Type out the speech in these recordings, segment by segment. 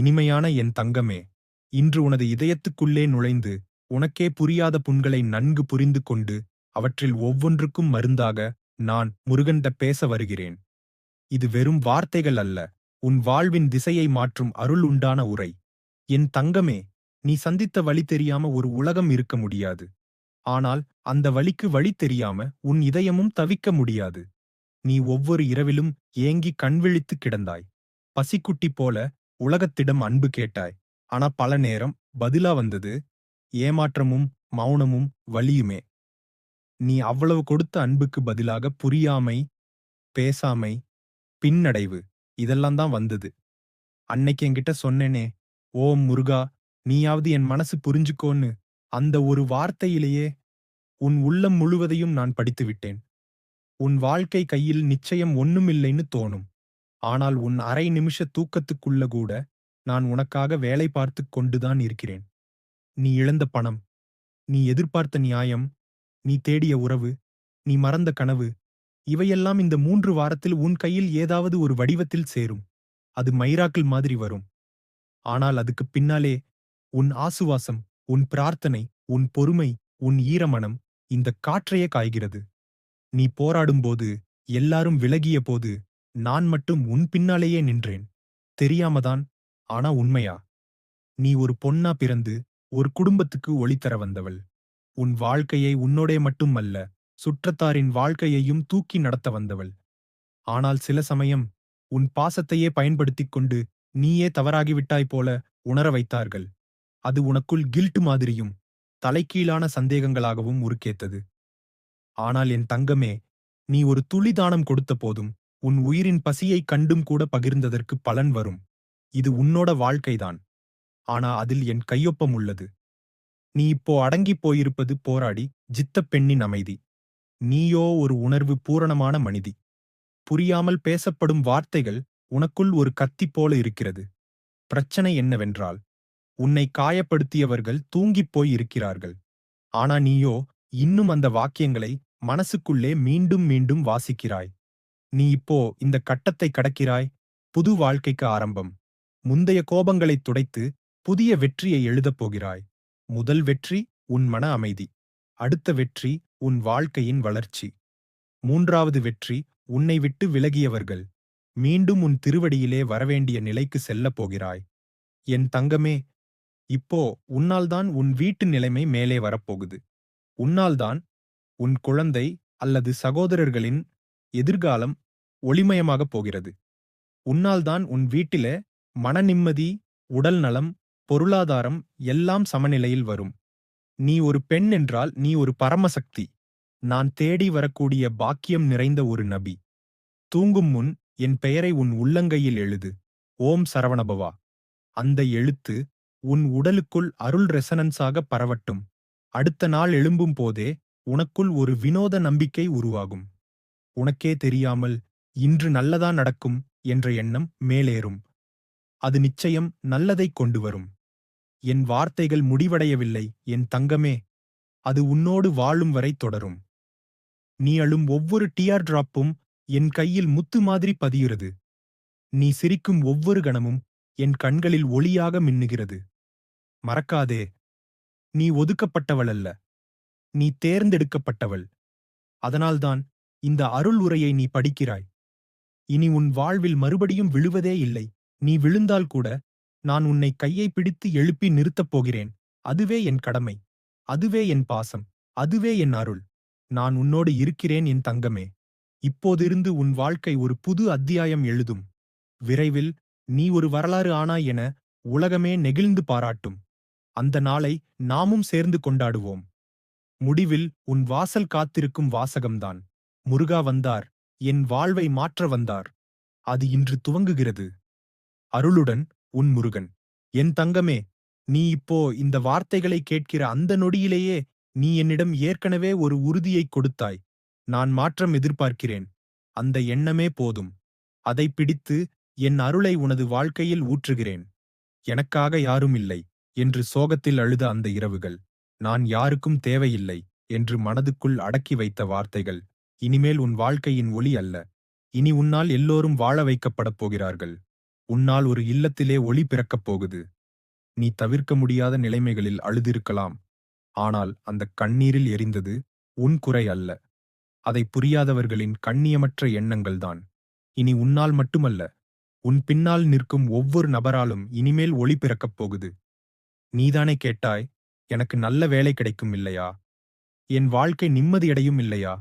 இனிமையான என் தங்கமே இன்று உனது இதயத்துக்குள்ளே நுழைந்து உனக்கே புரியாத புண்களை நன்கு புரிந்து கொண்டு அவற்றில் ஒவ்வொன்றுக்கும் மருந்தாக நான் முருகண்ட பேச வருகிறேன். இது வெறும் வார்த்தைகள் அல்ல உன் வாழ்வின் திசையை மாற்றும் அருள் உண்டான உரை. என் தங்கமே நீ சந்தித்த வழி தெரியாம ஒரு உலகம் இருக்க முடியாது. ஆனால் அந்த வழிக்கு வழி தெரியாம உன் இதயமும் தவிக்க முடியாது. நீ ஒவ்வொரு இரவிலும் ஏங்கி கண்விழித்து கிடந்தாய். பசிக்குட்டி போல உலகத்திடம் அன்பு கேட்டாய். ஆனா பல நேரம் பதிலா வந்தது ஏமாற்றமும் மௌனமும் வலியுமே. நீ அவ்வளவு கொடுத்த அன்புக்கு பதிலாக புரியாமை பேசாமை பின்னடைவு இதெல்லாம் தான் வந்தது. அன்னைக்கு என்கிட்ட சொன்னேனே ஓம் முருகா நீயாவது என் மனசு புரிஞ்சுக்கோன்னு. அந்த ஒரு வார்த்தையிலேயே உன் உள்ளம் முழுவதையும் நான் படித்து விட்டேன் உன் வாழ்க்கை கையில் நிச்சயம் ஒண்ணுமில்லைன்னு தோணும். ஆனால் உன் அரை நிமிஷ தூக்கத்துக்குள்ள கூட நான் உனக்காக வேலை பார்த்துக் கொண்டுதான் இருக்கிறேன். நீ இழந்த பணம் நீ எதிர்பார்த்த நியாயம் நீ தேடிய உறவு நீ மறந்த கனவு இவையெல்லாம் இந்த மூன்று வாரத்தில் உன் கையில் ஏதாவது ஒரு வடிவத்தில் சேரும். அது மைராக்கள் மாதிரி வரும். ஆனால் அதுக்கு பின்னாலே உன் ஆசுவாசம் உன் பிரார்த்தனை உன் பொறுமை உன் ஈரமனம் இந்த காற்றையே காய்கிறது. நீ போராடும்போது எல்லாரும் விலகிய போது நான் மட்டும் உன் பின்னாலேயே நின்றேன். தெரியாமதான் ஆனா உண்மையா? நீ ஒரு பொன்னா பிறந்து ஒரு குடும்பத்துக்கு ஒளித்தர வந்தவள். உன் வாழ்க்கையை உன்னோடே மட்டும் அல்ல சுற்றத்தாரின் வாழ்க்கையையும் தூக்கி நடத்த வந்தவள். ஆனால் சில சமயம் உன் பாசத்தையே பயன்படுத்திக் கொண்டு நீயே தவறாகிவிட்டாய் போல உணர வைத்தார்கள். அது உனக்குள் கில்ட் மாதிரியும் தலைக்கீழான சந்தேகங்களாகவும் உருக்கேத்தது. ஆனால் என் தங்கமே நீ ஒரு துளிதானம் கொடுத்த போதும் உன் உயிரின் பசியைக் கண்டும் கூட பகிர்ந்ததற்கு பலன் வரும். இது உன்னோட வாழ்க்கைதான். ஆனா அதில் என் கையொப்பம் உள்ளது. நீ இப்போ அடங்கிப் போயிருப்பது போராடி ஜித்தப் பெண்ணின் அமைதி. நீயோ ஒரு உணர்வு பூரணமான மனிதி. புரியாமல் பேசப்படும் வார்த்தைகள் உனக்குள் ஒரு கத்தி போல இருக்கிறது. பிரச்சனை என்னவென்றால் உன்னை காயப்படுத்தியவர்கள் தூங்கிப் போய் இருக்கிறார்கள். ஆனா நீயோ இன்னும் அந்த வாக்கியங்களை மனசுக்குள்ளே மீண்டும் மீண்டும் வாசிக்கிறாய். நீ இப்போ இந்த கட்டத்தை கடக்கிறாய் புது வாழ்க்கைக்கு ஆரம்பம். முந்தைய கோபங்களைத் துடைத்து புதிய வெற்றியை எழுதப் போகிறாய். முதல் வெற்றி உன் மன அமைதி. அடுத்த வெற்றி உன் வாழ்க்கையின் வளர்ச்சி. மூன்றாவது வெற்றி உன்னை விட்டு விலகியவர்கள். மீண்டும் உன் திருவடியிலே வரவேண்டிய நிலைக்கு செல்லப் போகிறாய். என் தங்கமே இப்போ உன்னால்தான் உன் வீட்டு நிலைமை மேலே வரப்போகுது உன்னால்தான் உன் குழந்தை அல்லது சகோதரர்களின் எதிர்காலம் ஒளிமயமாகப் போகிறது. உன்னால்தான் உன் வீட்டில மன நிம்மதி உடல் நலம் பொருளாதாரம் எல்லாம் சமநிலையில் வரும். நீ ஒரு பெண் என்றால் நீ ஒரு பரமசக்தி. நான் தேடி வரக்கூடிய பாக்கியம் நிறைந்த ஒரு நபி. தூங்கும் முன் என் பெயரை உன் உள்ளங்கையில் எழுது. ஓம் சரவணபவா. அந்த எழுத்து உன் உடலுக்குள் அருள் ரெசனன்ஸாக பரவட்டும். அடுத்த நாள் எழும்பும் போதே உனக்குள் ஒரு வினோத நம்பிக்கை உருவாகும். உனக்கே தெரியாமல் இன்று நல்லதா நடக்கும் என்ற எண்ணம் மேலேறும். அது நிச்சயம் நல்லதைக் கொண்டு வரும். என் வார்த்தைகள் முடிவடையவில்லை என் தங்கமே அது உன்னோடு வாழும் வரை தொடரும். நீ அழும் ஒவ்வொரு டிஆர் டிராப்பும் என் கையில் முத்து மாதிரி பதியுறது. நீ சிரிக்கும் ஒவ்வொரு கணமும் என் கண்களில் ஒளியாக மின்னுகிறது. மறக்காதே நீ ஒதுக்கப்பட்டவள் அல்ல நீ தேர்ந்தெடுக்கப்பட்டவள். அதனால்தான் இந்த அருள் உரையை நீ படிக்கிறாய். இனி உன் வாழ்வில் மறுபடியும் விழுவதே இல்லை. நீ விழுந்தால் கூட நான் உன்னை கையை பிடித்து எழுப்பி நிறுத்தப் போகிறேன். அதுவே என் கடமை. அதுவே என் பாசம். அதுவே என் அருள். நான் உன்னோடு இருக்கிறேன் என் தங்கமே. இப்போதிருந்து உன் வாழ்க்கை ஒரு புது அத்தியாயம் எழுதும். விரைவில் நீ ஒரு வரலாறு ஆனாய் என உலகமே நெகிழ்ந்து பாராட்டும். அந்த நாளை நாமும் சேர்ந்து கொண்டாடுவோம். முடிவில் உன் வாசல் காத்திருக்கும் வாசகம்தான். முருகா வந்தார் என் வாழ்வை மாற்ற வந்தார். அது இன்று துவங்குகிறது. அருளுடன் உன் முருகன். என் தங்கமே நீ இப்போ இந்த வார்த்தைகளை கேட்கிற அந்த நொடியிலேயே நீ என்னிடம் ஏற்கனவே ஒரு உறுதியைக் கொடுத்தாய். நான் மாற்றம் எதிர்பார்க்கிறேன். அந்த எண்ணமே போதும். அதை பிடித்து என் அருளை உனது வாழ்க்கையில் ஊற்றுகிறேன். எனக்காக யாரும் இல்லை என்று சோகத்தில் அழுத அந்த இரவுகள். நான் யாருக்கும் தேவையில்லை என்று மனதுக்குள் அடக்கி வைத்த வார்த்தைகள். இனிமேல் உன் வாழ்க்கையின் ஒளி அல்ல. இனி உன்னால் எல்லோரும் வாழ வைக்கப்படப் போகிறார்கள். உன்னால் ஒரு இல்லத்திலே ஒளி பிறக்கப் போகுது. நீ தவிர்க்க முடியாத நிலைமைகளில் அழுதிருக்கலாம். ஆனால் அந்த கண்ணீரில் எரிந்தது உன் குறை அல்ல. அதை புரியாதவர்களின் கண்ணியமற்ற எண்ணங்கள்தான். இனி உன்னால் மட்டுமல்ல உன் பின்னால் நிற்கும் ஒவ்வொரு நபராலும் இனிமேல் ஒளி பிறக்கப் போகுது. நீதானே கேட்டாய் எனக்கு நல்ல வேலை கிடைக்கும் இல்லையா? என் வாழ்க்கை நிம்மதியடையும் இல்லையா?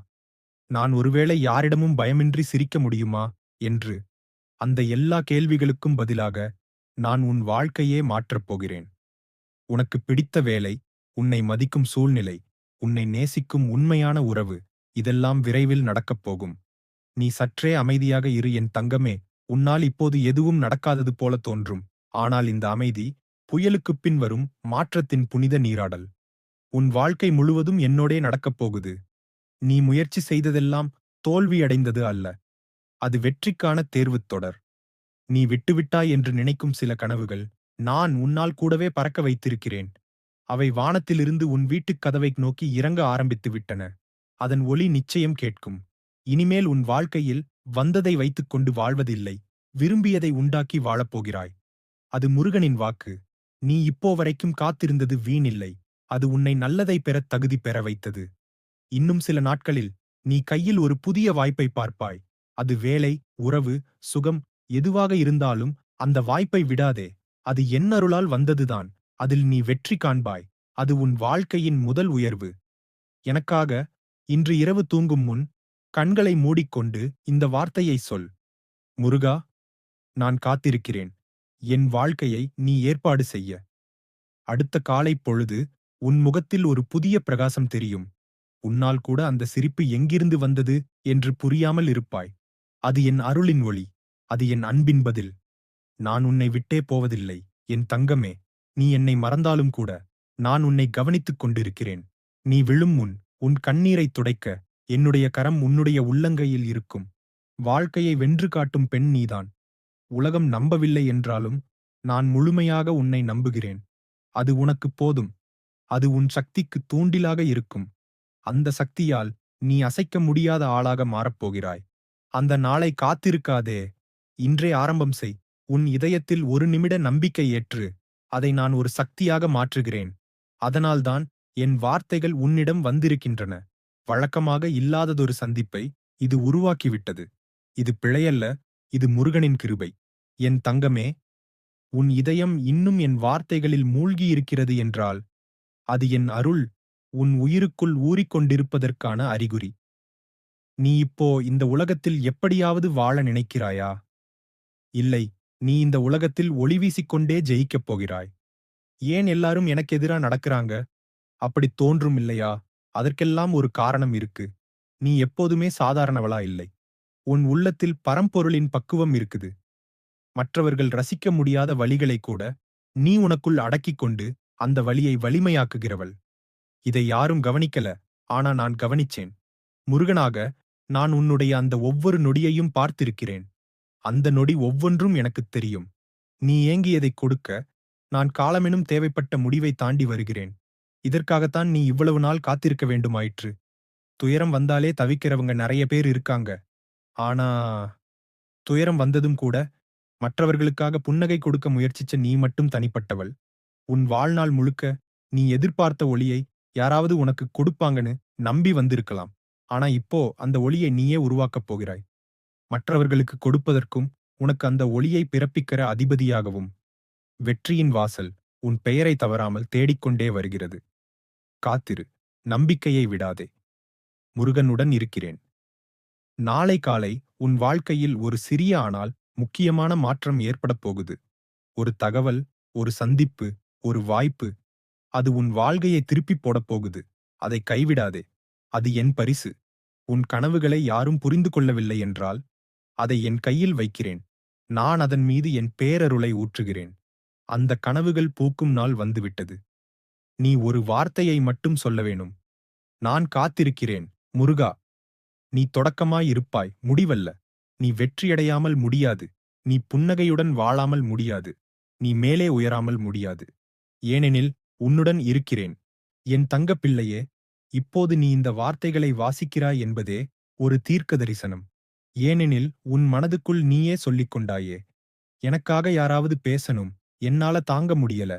நான் ஒருவேளை யாரிடமும் பயமின்றி சிரிக்க முடியுமா? என்று. அந்த எல்லா கேள்விகளுக்கும் பதிலாக நான் உன் வாழ்க்கையே மாற்றப் போகிறேன். உனக்கு பிடித்த வேலை உன்னை மதிக்கும் சூழ்நிலை உன்னை நேசிக்கும் உண்மையான உறவு இதெல்லாம் விரைவில் நடக்கப் போகும். நீ சற்றே அமைதியாக இரு என் தங்கமே. உன்னால் இப்போது எதுவும் நடக்காதது போல தோன்றும். ஆனால் இந்த அமைதி புயலுக்குப் பின் வரும் மாற்றத்தின் புனித நீராடல். உன் வாழ்க்கை முழுவதும் என்னோடே நடக்கப் போகுது. நீ முயற்சி செய்ததெல்லாம் தோல்வியடைந்தது அல்ல. அது வெற்றிக்கான தேர்வுத் தொடர். நீ விட்டுவிட்டாய் என்று நினைக்கும் சில கனவுகள் நான் உன்னால் கூடவே பறக்க வைத்திருக்கிறேன். அவை வானத்திலிருந்து உன் வீட்டுக் கதவை நோக்கி இறங்க ஆரம்பித்து விட்டன. அதன் ஒளி நிச்சயம் கேட்கும். இனிமேல் உன் வாழ்க்கையில் வந்ததை வைத்துக்கொண்டு வாழ்வதில்லை. விரும்பியதை உண்டாக்கி வாழப்போகிறாய் அது முருகனின் வாக்கு. நீ இப்போ வரைக்கும் காத்திருந்தது வீணில்லை அது உன்னை நல்லதை பெறத் தகுதி பெற வைத்தது. இன்னும் சில நாட்களில் நீ கையில் ஒரு புதிய வாய்ப்பை பார்ப்பாய். அது வேலை உறவு சுகம் எதுவாக இருந்தாலும் அந்த வாய்ப்பை விடாதே. அது என்னருளால் வந்ததுதான். அதில் நீ வெற்றி காண்பாய். அது உன் வாழ்க்கையின் முதல் உயர்வு. எனக்காக இன்று இரவு தூங்கும் முன் கண்களை மூடிக்கொண்டு இந்த வார்த்தையை சொல். முருகா நான் காத்திருக்கிறேன். என் வாழ்க்கையை நீ ஏற்பாடு செய்ய. அடுத்த காலை பொழுது உன் முகத்தில் ஒரு புதிய பிரகாசம் தெரியும். உன்னால் கூட அந்த சிரிப்பு எங்கிருந்து வந்தது என்று புரியாமல் இருப்பாய். அது என் அருளின் ஒளி அது என் அன்பின் பதில். நான் உன்னை விட்டே போவதில்லை என் தங்கமே நீ என்னை மறந்தாலும் கூட நான் உன்னை கவனித்துக் கொண்டிருக்கிறேன். நீ விழும் முன் உன் கண்ணீரைத் துடைக்க என்னுடைய கரம் உன்னுடைய உள்ளங்கையில் இருக்கும். வாழ்க்கையை வென்று காட்டும் பெண் நீதான். உலகம் நம்பவில்லை என்றாலும் நான் முழுமையாக உன்னை நம்புகிறேன். அது உனக்குப் போதும். அது உன் சக்திக்கு தூண்டிலாக இருக்கும். அந்த சக்தியால் நீ அசைக்க முடியாத ஆளாக மாறப்போகிறாய். அந்த நாளை காத்திருக்காதே. இன்றே ஆரம்பம் செய். உன் இதயத்தில் ஒரு நிமிட நம்பிக்கை ஏற்று. அதை நான் ஒரு சக்தியாக மாற்றுகிறேன். அதனால்தான் என் வார்த்தைகள் உன்னிடம் வந்திருக்கின்றன. வழக்கமாக இல்லாததொரு சந்திப்பை இது உருவாக்கிவிட்டது. இது பிழையல்ல. இது முருகனின் கிருபை. என் தங்கமே உன் இதயம் இன்னும் என் வார்த்தைகளில் மூழ்கியிருக்கிறது என்றால் அது என் அருள். உன் உயிருக்குள் ஊறிக்கொண்டிருப்பதற்கான அறிகுறி. நீ இப்போ இந்த உலகத்தில் எப்படியாவது வாழ நினைக்கிறாயா? இல்லை நீ இந்த உலகத்தில் ஒளி வீசிக்கொண்டே ஜெயிக்கப் போகிறாய். ஏன் எல்லாரும் எனக்கு எதிரா நடக்கிறாங்க? அப்படி தோன்றும் இல்லையா? அதற்கெல்லாம் ஒரு காரணம் இருக்கு. நீ எப்போதுமே சாதாரணவளா இல்லை. உன் உள்ளத்தில் பரம்பொருளின் பக்குவம் இருக்குது. மற்றவர்கள் ரசிக்க முடியாத வழிகளை கூட நீ உனக்குள் அடக்கிக் கொண்டு அந்த வழியை வலிமையாக்குகிறவள். இதை யாரும் கவனிக்கல. ஆனா நான் கவனிச்சேன். முருகனாக நான் உன்னுடைய அந்த ஒவ்வொரு நொடியையும் பார்த்திருக்கிறேன். அந்த நொடி ஒவ்வொன்றும் எனக்குத் தெரியும். நீ ஏங்கியதைக் கொடுக்க நான் காலமெனும் தேவைப்பட்ட முடிவை தாண்டி வருகிறேன். இதற்காகத்தான் நீ இவ்வளவு நாள் காத்திருக்க வேண்டுமாயிற்று. துயரம் வந்தாலே தவிக்கிறவங்க நிறைய பேர் இருக்காங்க. ஆனா துயரம் வந்ததும் கூட மற்றவர்களுக்காக புன்னகை கொடுக்க முயற்சிச்ச நீ மட்டும் தனிப்பட்டவள். உன் வாழ்நாள் முழுக்க நீ எதிர்பார்த்த ஒளியை யாராவது உனக்கு கொடுப்பாங்கன்னு நம்பி வந்திருக்கலாம். ஆனா இப்போ அந்த ஒளியை நீயே உருவாக்கப் போகிறாய். மற்றவர்களுக்கு கொடுப்பதற்கும் உனக்கு அந்த ஒளியை பிறப்பிக்கிற அதிபதியாகவும். வெற்றியின் வாசல் உன் பெயரை தவறாமல் தேடிக்கொண்டே வருகிறது. காத்திரு நம்பிக்கையை விடாதே. முருகனுடன் இருக்கிறேன். நாளை காலை உன் வாழ்க்கையில் ஒரு சிறிய ஆனால் முக்கியமான மாற்றம் ஏற்படப் போகுது. ஒரு தகவல் ஒரு சந்திப்பு ஒரு வாய்ப்பு அது உன் வாழ்க்கையை திருப்பிப் போடப் போகுது. அதை கைவிடாதே. அது என் பரிசு. உன் கனவுகளை யாரும் புரிந்து கொள்ளவில்லை என்றால் அதை என் கையில் வைக்கிறேன். நான் அதன் மீது என் பேரருளை ஊற்றுகிறேன். அந்த கனவுகள் பூக்கும் நாள் வந்துவிட்டது. நீ ஒரு வார்த்தையை மட்டும் சொல்ல வேணும். நான் காத்திருக்கிறேன். முருகா நீ தொடக்கமாயிருப்பாய் முடிவல்ல. நீ வெற்றியடையாமல் முடியாது. நீ புன்னகையுடன் வாழாமல் முடியாது. நீ மேலே உயராமல் முடியாது. ஏனெனில் உன்னுடன் இருக்கிறேன். என் தங்கப் பிள்ளையே இப்போது நீ இந்த வார்த்தைகளை வாசிக்கிறாய் என்பதே ஒரு தீர்க்க தரிசனம் ஏனெனில் உன் மனதுக்குள் நீயே சொல்லிக் கொண்டாயே. எனக்காக யாராவது பேசணும் என்னால தாங்க முடியல.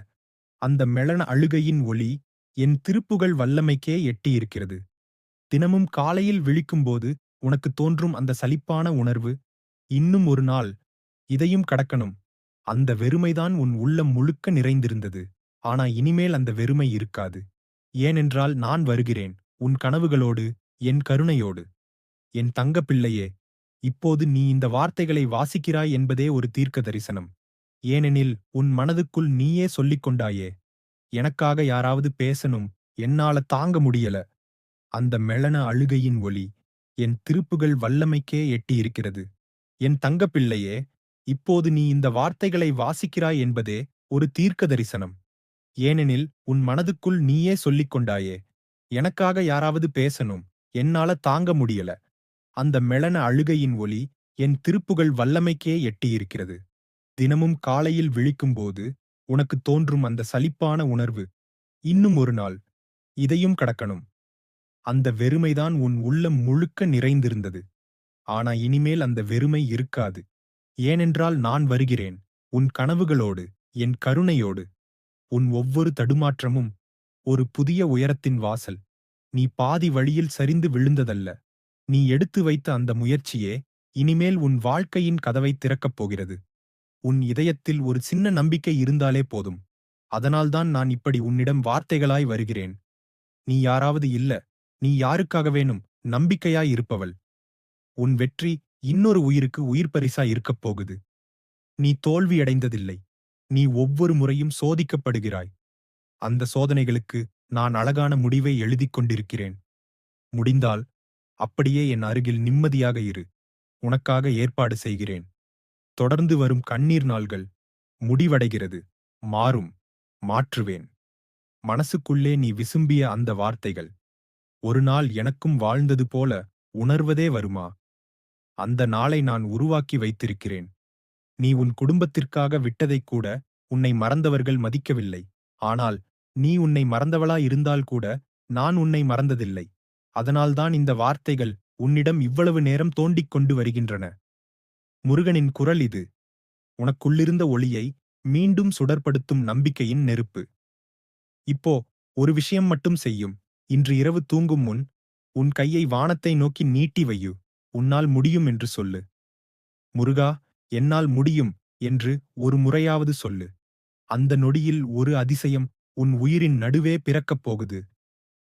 அந்த மெளன அழுகையின் ஒளி என் திருப்புகள் வல்லமைக்கே எட்டியிருக்கிறது. தினமும் காலையில் விழிக்கும்போது உனக்கு தோன்றும் அந்த சலிப்பான உணர்வு இன்னும் ஒரு நாள் இதையும் கடக்கணும். அந்த வெறுமைதான் உன் உள்ளம் முழுக்க நிறைந்திருந்தது. ஆனா இனிமேல் அந்த வெறுமை இருக்காது. ஏனென்றால் நான் வருகிறேன் உன் கனவுகளோடு என் கருணையோடு. என் தங்க பிள்ளையே இப்போது நீ இந்த வார்த்தைகளை வாசிக்கிறாய் என்பதே ஒரு தீர்க்க தரிசனம் ஏனெனில் உன் மனதுக்குள் நீயே சொல்லிக் கொண்டாயே. எனக்காக யாராவது பேசணும் என்னால தாங்க முடியல. அந்த மெளன அழுகையின் ஒளி என் திருப்புகள் வல்லமைக்கே எட்டியிருக்கிறது. என் தங்கப்பிள்ளையே இப்போது நீ இந்த வார்த்தைகளை வாசிக்கிறாய் என்பதே ஒரு தீர்க்க தரிசனம் ஏனெனில் உன் மனதுக்குள் நீயே சொல்லிக் கொண்டாயே. எனக்காக யாராவது பேசணும். என்னால தாங்க முடியல. அந்த மெளன அழுகையின் ஒலி என் திருப்புகள் வல்லமைக்கே எட்டியிருக்கிறது. தினமும் காலையில் விழிக்கும்போது உனக்கு தோன்றும் அந்த சலிப்பான உணர்வு. இன்னும் ஒரு நாள். இதையும் கடக்கணும். அந்த வெறுமைதான் உன் உள்ளம் முழுக்க நிறைந்திருந்தது. ஆனா இனிமேல் அந்த வெறுமை இருக்காது. ஏனென்றால் நான் வருகிறேன். உன் கனவுகளோடு என் கருணையோடு. உன் ஒவ்வொரு தடுமாற்றமும் ஒரு புதிய உயரத்தின் வாசல். நீ பாதி வழியில் சரிந்து விழுந்ததல்ல. நீ எடுத்து வைத்த அந்த முயற்சியே இனிமேல் உன் வாழ்க்கையின் கதவை திறக்கப் போகிறது. உன் இதயத்தில் ஒரு சின்ன நம்பிக்கை இருந்தாலே போதும். அதனால்தான் நான் இப்படி உன்னிடம் வார்த்தைகளாய் வருகிறேன். நீ யாராவது இல்ல. நீ யாருக்காக வேணும்? நம்பிக்கையாய் இருப்பவள். உன் வெற்றி இன்னொரு உயிருக்கு உயிர் பரிசா இருக்கப் போகுது. நீ தோல்வியடைந்ததில்லை. நீ ஒவ்வொரு முறையும் சோதிக்கப்படுகிறாய். அந்த சோதனைகளுக்கு நான் அழகான முடிவை எழுதிக் கொண்டிருக்கிறேன். முடிந்தால் அப்படியே என் அருகில் நிம்மதியாக இரு. உனக்காக ஏற்பாடு செய்கிறேன். தொடர்ந்து வரும் கண்ணீர் நாள்கள் முடிவடைகிறது. மாறும். மாற்றுவேன். மனசுக்குள்ளே நீ விசும்பிய அந்த வார்த்தைகள் ஒரு நாள் எனக்கும் வாழ்ந்தது போல உணர்வதே வருமா? அந்த நாளை நான் உருவாக்கி வைத்திருக்கிறேன். நீ உன் குடும்பத்திற்காக விட்டதைக் கூட உன்னை மறந்தவர்கள் மதிக்கவில்லை. ஆனால் நீ உன்னை மறந்தவளா இருந்தால் கூட நான் உன்னை மறந்ததில்லை. அதனால்தான் இந்த வார்த்தைகள் உன்னிடம் இவ்வளவு நேரம் தோண்டிக் கொண்டு வருகின்றன. முருகனின் குரல் இது. உனக்குள்ளிருந்த ஒளியை மீண்டும் சுடர்படுத்தும் நம்பிக்கையின் நெருப்பு. இப்போ ஒரு விஷயம் மட்டும் செய்யும். இன்று இரவு தூங்கும் முன் உன் கையை வானத்தை நோக்கி நீட்டி வையு. உன்னால் முடியும் என்று சொல்லு. முருகா என்னால் முடியும் என்று ஒரு முறையாவது சொல்லு. அந்த நொடியில் ஒரு அதிசயம் உன் உயிரின் நடுவே பிறக்கப் போகுது.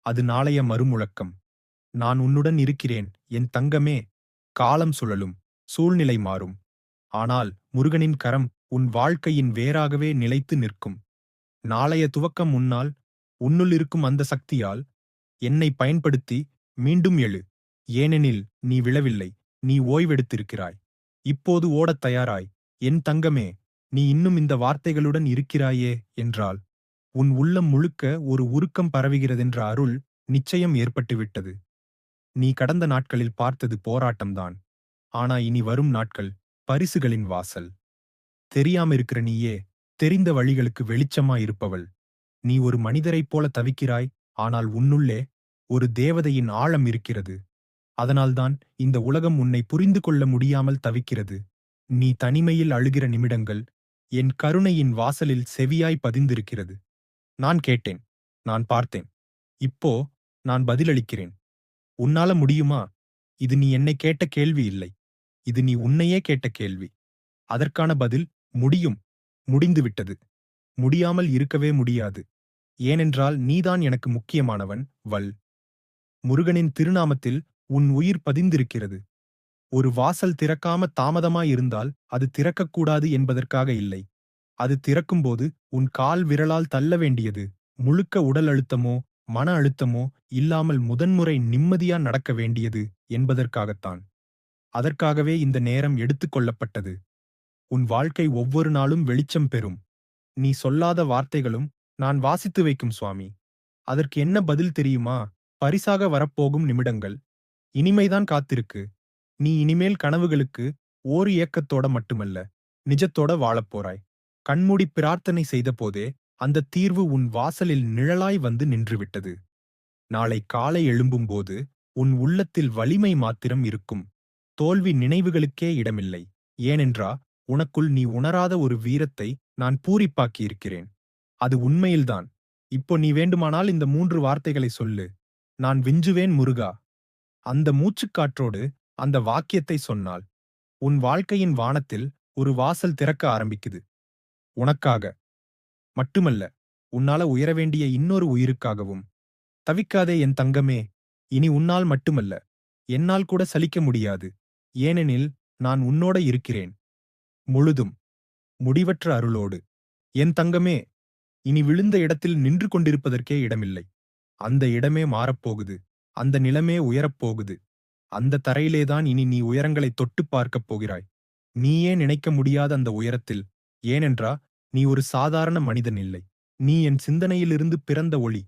அது நாளைய மறுமுழக்கம். நான் உன்னுடன் இருக்கிறேன் என் தங்கமே. காலம் சுழலும் சூழ்நிலை மாறும். ஆனால் முருகனின் கரம் உன் வாழ்க்கையின் வேறாகவே நிலைத்து நிற்கும். நாளைய துவக்கம் முன்னால் உன்னுள் இருக்கும் அந்த சக்தியால் என்னை பயன்படுத்தி மீண்டும் எழு. ஏனெனில் நீ விழவில்லை நீ ஓய்வெடுத்திருக்கிறாய். இப்போது ஓடத் தயாராய். என் தங்கமே நீ இன்னும் இந்த வார்த்தைகளுடன் இருக்கிறாயே? என்றால் உன் உள்ளம் முழுக்க ஒரு உருக்கம் பரவுகிறதென்ற அருள் நிச்சயம் ஏற்பட்டுவிட்டது. நீ கடந்த நாட்களில் பார்த்தது போராட்டம்தான். ஆனா இனி வரும் நாட்கள் பரிசுகளின் வாசல். தெரியாம இருக்கிற நீயே தெரிந்த வழிகளுக்கு வெளிச்சமா இருப்பவள் நீ ஒரு மனிதரைப் போல தவிக்கிறாய் ஆனால் உன்னுள்ளே ஒரு தேவதையின் ஆழம் இருக்கிறது. அதனால்தான் இந்த உலகம் உன்னை புரிந்து கொள்ள முடியாமல் தவிக்கிறது. நீ தனிமையில் அழுகிற நிமிடங்கள் என் கருணையின் வாசலில் செவியாய் பதிந்திருக்கிறது. நான் கேட்டேன் நான் பார்த்தேன். இப்போ நான் பதிலளிக்கிறேன். உன்னால முடியுமா? இது நீ என்னை கேட்ட கேள்வி இல்லை. இது நீ உன்னையே கேட்ட கேள்வி. அதற்கான பதில் முடியும். முடிந்துவிட்டது. முடியாமல் இருக்கவே முடியாது. ஏனென்றால் நீதான் எனக்கு முக்கியமானவன் வல். முருகனின் திருநாமத்தில் உன் உயிர் பதிந்திருக்கிறது. ஒரு வாசல் திறக்காம தாமதமாயிருந்தால் அது திறக்கக்கூடாது என்பதற்காக இல்லை. அது திறக்கும்போது உன் கால் விரலால் தள்ள வேண்டியது. முழுக்க உடல் அழுத்தமோ மன அழுத்தமோ இல்லாமல் முதன்முறை நிம்மதியா நடக்க வேண்டியது என்பதற்காகத்தான். அதற்காகவே இந்த நேரம் எடுத்துக் கொள்ளப்பட்டது. உன் வாழ்க்கை ஒவ்வொரு நாளும் வெளிச்சம் பெறும். நீ சொல்லாத வார்த்தைகளும் நான் வாசித்து வைக்கும் சுவாமி. அதற்கு என்ன பதில் தெரியுமா? பரிசாக வரப்போகும் நிமிடங்கள். இனிமைதான் காத்திருக்கு. நீ இனிமேல் கனவுகளுக்கு ஓர் இயக்கத்தோட மட்டுமல்ல நிஜத்தோட வாழப்போறாய் கண்மூடி பிரார்த்தனை செய்தபோதே அந்த தீர்வு உன் வாசலில் நிழலாய் வந்து நின்றுவிட்டது. நாளை காலை எழும்பும்போது உன் உள்ளத்தில் வலிமை மாத்திரம் இருக்கும். தோல்வி நினைவுகளுக்கே இடமில்லை. ஏனென்றா உனக்குள் நீ உணராத ஒரு வீரத்தை நான் பூரிப்பாக்கியிருக்கிறேன். அது உண்மையில்தான். இப்போ நீ வேண்டுமானால் இந்த மூன்று வார்த்தைகளை சொல்லு. நான் விஞ்சுவேன் முருகா. அந்த மூச்சுக்காற்றோடு அந்த வாக்கியத்தை சொன்னால் உன் வாழ்க்கையின் வானத்தில் ஒரு வாசல் திறக்க ஆரம்பிக்குது. உனக்காக. மட்டுமல்ல உன்னால உயர வேண்டிய இன்னொரு உயிருக்காகவும். தவிக்காதே என் தங்கமே இனி உன்னால் மட்டுமல்ல என்னால் கூட சலிக்க முடியாது. ஏனெனில் நான் உன்னோட இருக்கிறேன். முழுதும் முடிவற்ற அருளோடு. என் தங்கமே இனி விழுந்த இடத்தில் நின்று கொண்டிருப்பதற்கே இடமில்லை. அந்த இடமே மாறப்போகுது. அந்த நிலமே உயரப்போகுது. அந்த தரையிலேதான் இனி நீ உயரங்களை தொட்டுப் பார்க்கப் போகிறாய். நீயே நினைக்க முடியாத அந்த உயரத்தில். ஏனென்றா நீ ஒரு சாதாரண மனிதன் இல்லை. நீ என் சிந்தனையிலிருந்து பிறந்த ஒளி.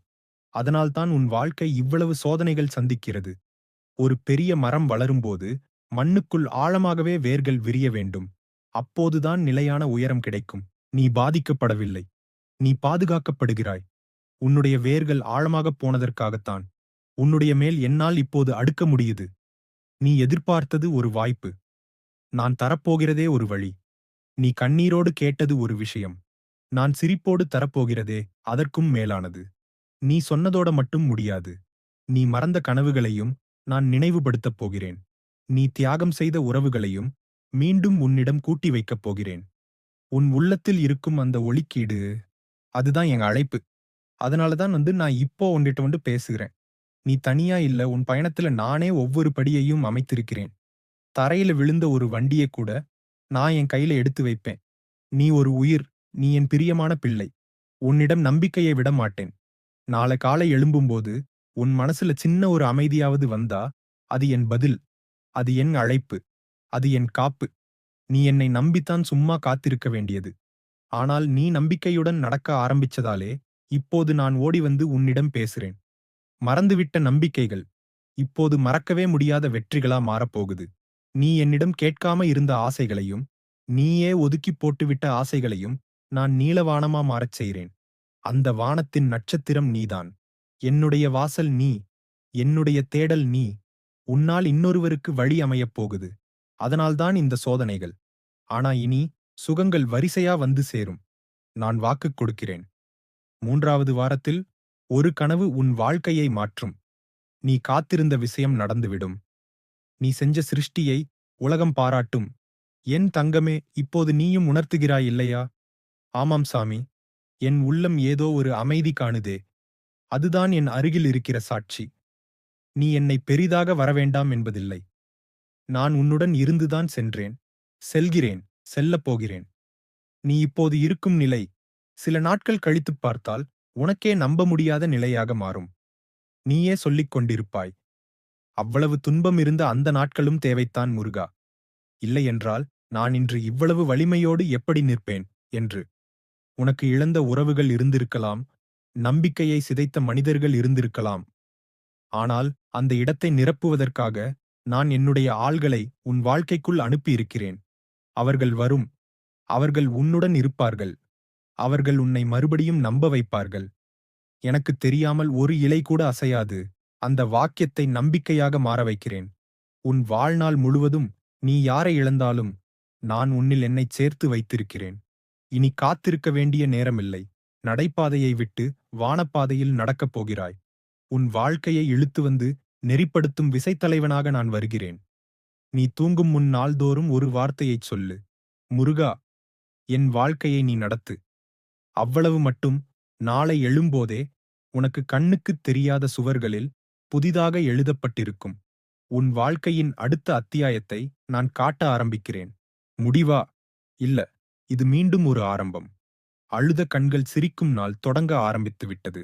அதனால்தான் உன் வாழ்க்கை இவ்வளவு சோதனைகள் சந்திக்கிறது. ஒரு பெரிய மரம் வளரும்போது மண்ணுக்குள் ஆழமாகவே வேர்கள் விரிய வேண்டும். அப்போதுதான் நிலையான உயரம் கிடைக்கும். நீ பாதிக்கப்படவில்லை. நீ பாதுகாக்கப்படுகிறாய். உன்னுடைய வேர்கள் ஆழமாகப் போனதற்காகத்தான். உன்னுடைய மேல் என்னால் இப்போது அடுக்க முடியுது. நீ எதிர்பார்த்தது ஒரு வாய்ப்பு. நான் தரப்போகிறதே ஒரு வழி. நீ கண்ணீரோடு கேட்டது ஒரு விஷயம். நான் சிரிப்போடு தரப்போகிறதே அதற்கும் மேலானது. நீ சொன்னதோட மட்டும் முடியாது. நீ மறந்த கனவுகளையும் நான் நினைவுபடுத்தப் போகிறேன். நீ தியாகம் செய்த உறவுகளையும் மீண்டும் உன்னிடம் கூட்டி வைக்கப் போகிறேன். உன் உள்ளத்தில் இருக்கும் அந்த ஒளிக்கீடு அதுதான் எங்க அழைப்பு. அதனாலதான் வந்து நான் இப்போ உன்கிட்ட வந்து பேசுகிறேன். நீ தனியா இல்ல உன் பயணத்துல நானே ஒவ்வொரு படியையும் அமைத்திருக்கிறேன். தரையில விழுந்த ஒரு வண்டியை கூட நான் என் கையில எடுத்து வைப்பேன். நீ ஒரு உயிர் நீ என் பிரியமான பிள்ளை. உன்னிடம் நம்பிக்கையை விட மாட்டேன். நாளை காலை எழும்பும்போது உன் மனசுல சின்ன ஒரு அமைதியாவது வந்தா அது என் பதில் அது என் அழைப்பு அது என் காப்பு. நீ என்னை நம்பித்தான் சும்மா காத்திருக்க வேண்டியது. ஆனால் நீ நம்பிக்கையுடன் நடக்க ஆரம்பிச்சதாலே இப்போது நான் ஓடி வந்து உன்னிடம் பேசுறேன். மறந்துவிட்ட நம்பிக்கைகள் இப்போது மறக்கவே முடியாத வெற்றிகளா மாறப்போகுது. நீ என்னிடம் கேட்காம இருந்த ஆசைகளையும் நீயே ஒதுக்கி போட்டுவிட்ட ஆசைகளையும் நான் நீலவானமா மாறச் செய்கிறேன். அந்த வானத்தின் நட்சத்திரம் நீதான். என்னுடைய வாசல் நீ என்னுடைய தேடல் நீ. உன்னால் இன்னொருவருக்கு வழி அமையப் போகுது. அதனால்தான் இந்த சோதனைகள். ஆனா இனி சுகங்கள் வரிசையா வந்து சேரும். நான் வாக்குக் கொடுக்கிறேன். மூன்றாவது வாரத்தில் ஒரு கனவு உன் வாழ்க்கையை மாற்றும். நீ காத்திருந்த விஷயம் நடந்துவிடும். நீ செஞ்ச சிருஷ்டியை உலகம் பாராட்டும். என் தங்கமே இப்போது நீயும் உணர்த்துகிறாய் இல்லையா? ஆமாம் சாமி. என் உள்ளம் ஏதோ ஒரு அமைதி காணுதே. அதுதான் என் அருகில் இருக்கிற சாட்சி. நீ என்னை பெரிதாக வரவேண்டாம் என்பதில்லை. நான் உன்னுடன் இருந்துதான் சென்றேன். செல்கிறேன் செல்லப் போகிறேன். நீ இப்போது இருக்கும் நிலை. சில நாட்கள் கழித்துப் பார்த்தால் உனக்கே நம்ப முடியாத நிலையாக மாறும். நீயே சொல்லிக் கொண்டிருப்பாய். அவ்வளவு துன்பம் இருந்த அந்த நாட்களும் தேவைத்தான் முருகா. இல்லையென்றால் நான் இன்று இவ்வளவு வலிமையோடு எப்படி நிற்பேன்? என்று. உனக்கு இழந்த உறவுகள் இருந்திருக்கலாம். நம்பிக்கையை சிதைத்த மனிதர்கள் இருந்திருக்கலாம். ஆனால் அந்த இடத்தை நிரப்புவதற்காக நான் என்னுடைய ஆள்களை உன் வாழ்க்கைக்குள் அனுப்பியிருக்கிறேன். அவர்கள் வரும். அவர்கள் உன்னுடன் இருப்பார்கள். அவர்கள் உன்னை மறுபடியும் நம்ப வைப்பார்கள். எனக்கு தெரியாமல் ஒரு இலை கூட அசையாது. அந்த வாக்கியத்தை நம்பிக்கையாக மாற வைக்கிறேன். உன் வாழ்நாள் முழுவதும் நீ யாரை இழந்தாலும் நான் உன்னில் என்னைச் சேர்த்து வைத்திருக்கிறேன். இனி காத்திருக்க வேண்டிய நேரமில்லை. நடைபாதையை விட்டு வானப்பாதையில் நடக்கப் போகிறாய். உன் வாழ்க்கையை இழுத்து வந்து நெறிப்படுத்தும் விசைத்தலைவனாக நான் வருகிறேன். நீ தூங்கும் முன் நாள்தோறும் ஒரு வார்த்தையைச் சொல்லு. முருகா என் வாழ்க்கையை நீ நடத்து. அவ்வளவு மட்டும் நாளை எழும்போதே உனக்கு கண்ணுக்குத் தெரியாத சுவர்களில் புதிதாக எழுதப்பட்டிருக்கும். உன் வாழ்க்கையின் அடுத்த அத்தியாயத்தை நான் காட்ட ஆரம்பிக்கிறேன். முடிவா? இல்ல இது மீண்டும் ஒரு ஆரம்பம். அழுத கண்கள் சிரிக்கும் நாள் தொடங்க ஆரம்பித்துவிட்டது.